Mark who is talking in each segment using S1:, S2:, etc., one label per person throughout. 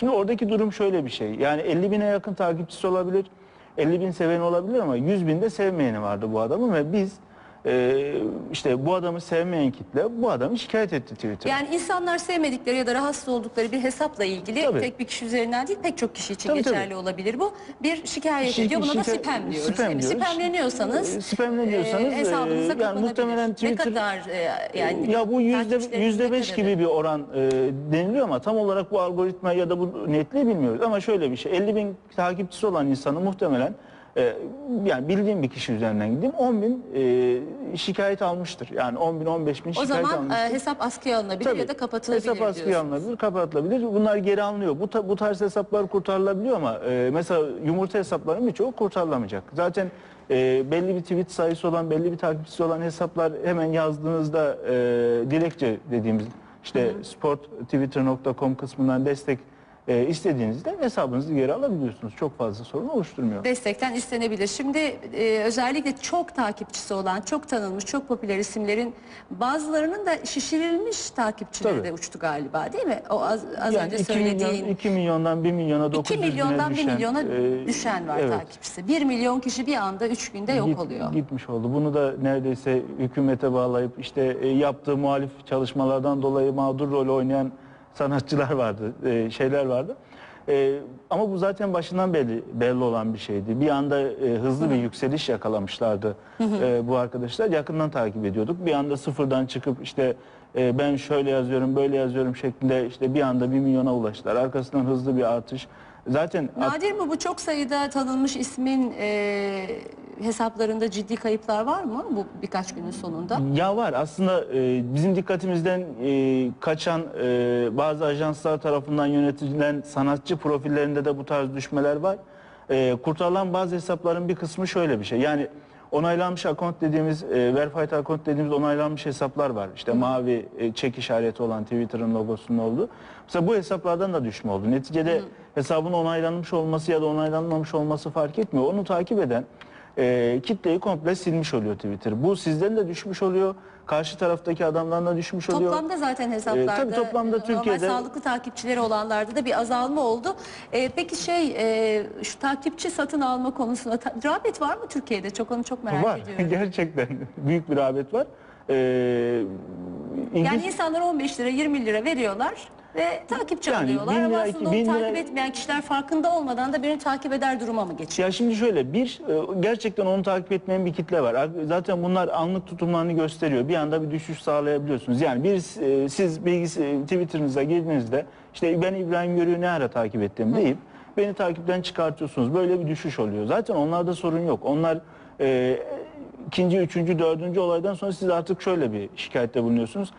S1: Şimdi oradaki durum şöyle bir şey. Yani 50 bine yakın takipçisi olabilir. 50 bin seveni olabilir ama 100 binde sevmeyeni vardı bu adamın ve biz e, işte bu adamı sevmeyen kitle bu adamı şikayet etti Twitter'a.
S2: Yani insanlar sevmedikleri ya da rahatsız oldukları bir hesapla ilgili
S1: Tabii.
S2: tek bir kişi üzerinden değil pek çok kişi için
S1: Tabii,
S2: geçerli
S1: tabii.
S2: olabilir bu. Bir şikayet
S1: Şi-
S2: ediyor. Buna da
S1: şika-
S2: spam diyoruz.
S1: spam
S2: mi?
S1: diyoruz.
S2: Spamleniyorsanız
S1: E, spamleniyorsanız,
S2: e, hesabınıza
S1: e, yani
S2: kapanabilir.
S1: muhtemelen Twitter-
S2: ne kadar e, yani
S1: ya bu yüzde
S2: takipçileriniz
S1: yüzde
S2: ne
S1: beş
S2: kadarı?
S1: gibi bir oran e, deniliyor ama tam olarak bu algoritma ya da bu netliği bilmiyoruz. Ama şöyle bir şey 50 bin takipçisi olan insanı muhtemelen e, yani bildiğim bir kişi üzerinden gideyim 10 bin e, şikayet almıştır. Yani 10 bin 15 bin
S2: O
S1: şikayet
S2: zaman
S1: almıştır.
S2: e, hesap askıya alınabilir
S1: Tabii,
S2: ya da kapatılabilir
S1: Hesap askıya
S2: diyorsunuz.
S1: alınabilir, kapatılabilir. Bunlar geri alınıyor. Bu, ta- bu tarz hesaplar kurtarılabiliyor ama e, mesela yumurta hesapların birçoğu kurtarılamayacak. Zaten e, belli bir tweet sayısı olan, belli bir takipçisi olan hesaplar hemen yazdığınızda e, dilekçe dediğimiz işte sporttwitter.com kısmından destek e, istediğinizde hesabınızı geri alabiliyorsunuz. Çok fazla sorun oluşturmuyor.
S2: destekten istenebilir. Şimdi e, özellikle çok takipçisi olan, çok tanınmış, çok popüler isimlerin bazılarının da şişirilmiş takipçileri
S1: Tabii.
S2: de uçtu galiba değil mi? O az, az
S1: yani
S2: önce
S1: 2
S2: söylediğin
S1: milyon, 2 milyondan 1 milyona
S2: 2
S1: 900 bine
S2: milyondan 1
S1: düşen,
S2: milyona
S1: e,
S2: düşen var
S1: evet.
S2: takipçisi. 1 milyon kişi bir anda 3 günde yok
S1: Git-
S2: oluyor.
S1: Gitmiş oldu. Bunu da neredeyse hükümete bağlayıp işte e, yaptığı muhalif çalışmalardan dolayı mağdur rol oynayan sanatçılar vardı, e, şeyler vardı. E, ama bu zaten başından belli belli olan bir şeydi. Bir anda e, hızlı bir yükseliş yakalamışlardı e, bu arkadaşlar. Yakından takip ediyorduk. Bir anda sıfırdan çıkıp işte e, ben şöyle yazıyorum, böyle yazıyorum şeklinde işte bir anda bir milyona ulaştılar. Arkasından hızlı bir artış. Zaten
S2: Nadir mi bu çok sayıda tanınmış ismin e, hesaplarında ciddi kayıplar var mı bu birkaç günün sonunda?
S1: Ya var aslında e, bizim dikkatimizden e, kaçan e, bazı ajanslar tarafından yönetilen sanatçı profillerinde de bu tarz düşmeler var. E, kurtarılan bazı hesapların bir kısmı şöyle bir şey. Yani onaylanmış account dediğimiz, e, verified account dediğimiz onaylanmış hesaplar var. İşte mavi e, çek işareti olan Twitter'ın logosunun olduğu. Mesela bu hesaplardan da düşme oldu. Neticede hesabın onaylanmış olması ya da onaylanmamış olması fark etmiyor. Onu takip eden e, kitleyi komple silmiş oluyor Twitter. Bu sizden de düşmüş oluyor. Karşı taraftaki adamdan da düşmüş oluyor.
S2: Toplamda zaten hesaplarda
S1: Ee, tabii toplamda
S2: normal
S1: Türkiye'de-
S2: sağlıklı takipçileri olanlarda da bir azalma oldu. Ee, peki şey e, şu takipçi satın alma konusunda ta- rağbet var mı Türkiye'de? Çok onu çok merak
S1: var.
S2: ediyorum.
S1: Gerçekten büyük bir rağbet var. Ee, İngiliz-
S2: Yani insanlar 15 lira 20 lira veriyorlar ve takipçi
S1: Yani
S2: alıyorlar
S1: bin
S2: ama
S1: lira,
S2: aslında onu takip
S1: lira-
S2: etmeyen kişiler farkında olmadan da birini takip eder duruma mı geçiyor?
S1: Ya şimdi şöyle bir e, gerçekten onu takip etmeyen bir kitle var. Ar- Zaten bunlar anlık tutumlarını gösteriyor. Bir anda bir düşüş sağlayabiliyorsunuz. Yani bir e, siz bilgisi Twitter'ınıza girdiğinizde işte ben İbrahim Görü'yü ne ara takip ettim deyip beni takipten çıkartıyorsunuz. Böyle bir düşüş oluyor. Zaten onlarda sorun yok. Onlar e, ikinci, üçüncü, dördüncü olaydan sonra siz artık şöyle bir şikayette bulunuyorsunuz.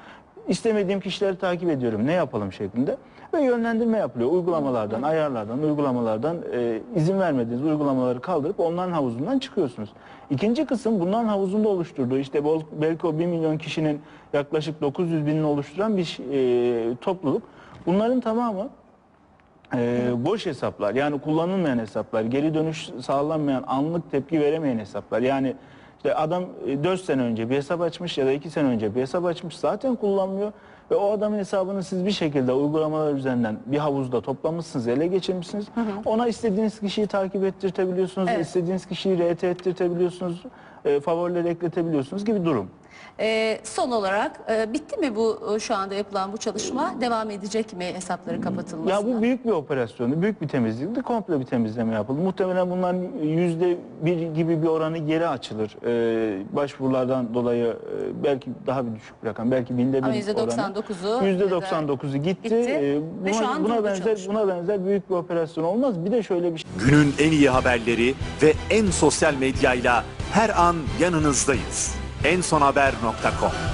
S1: İstemediğim kişileri takip ediyorum. Ne yapalım şeklinde. Ve yönlendirme yapılıyor. Uygulamalardan, ayarlardan, uygulamalardan e, izin vermediğiniz uygulamaları kaldırıp onların havuzundan çıkıyorsunuz. İkinci kısım bunların havuzunda oluşturduğu işte belki o 1 milyon kişinin yaklaşık 900 binini oluşturan bir e, topluluk. Bunların tamamı e, boş hesaplar yani kullanılmayan hesaplar, geri dönüş sağlanmayan, anlık tepki veremeyen hesaplar. Yani adam 4 sene önce bir hesap açmış ya da 2 sene önce bir hesap açmış zaten kullanmıyor. Ve o adamın hesabını siz bir şekilde uygulamalar üzerinden bir havuzda toplamışsınız, ele geçirmişsiniz. Ona istediğiniz kişiyi takip ettirtebiliyorsunuz,
S2: Evet.
S1: istediğiniz kişiyi RT ettirtebiliyorsunuz, e, favorileri ekletebiliyorsunuz gibi durum.
S2: Ee, son olarak e, bitti mi bu e, şu anda yapılan bu çalışma? Devam edecek mi hesapları kapatılmasına?
S1: Ya bu büyük bir operasyondu, büyük bir temizlikti. Komple bir temizleme yapıldı. Muhtemelen bunların yüzde bir gibi bir oranı geri açılır. Ee, başvurulardan dolayı e, belki daha bir düşük bir rakam, belki binde bir
S2: Ama
S1: oranı.
S2: %99'u
S1: Yüzde 99'u gitti.
S2: gitti
S1: Ee,
S2: ve şu
S1: buna,
S2: an
S1: buna
S2: durdu
S1: benzer
S2: çalışma.
S1: buna benzer büyük bir operasyon olmaz. Bir de şöyle bir şey.
S3: Günün en iyi haberleri ve en sosyal medyayla her an yanınızdayız. ensonhaber.com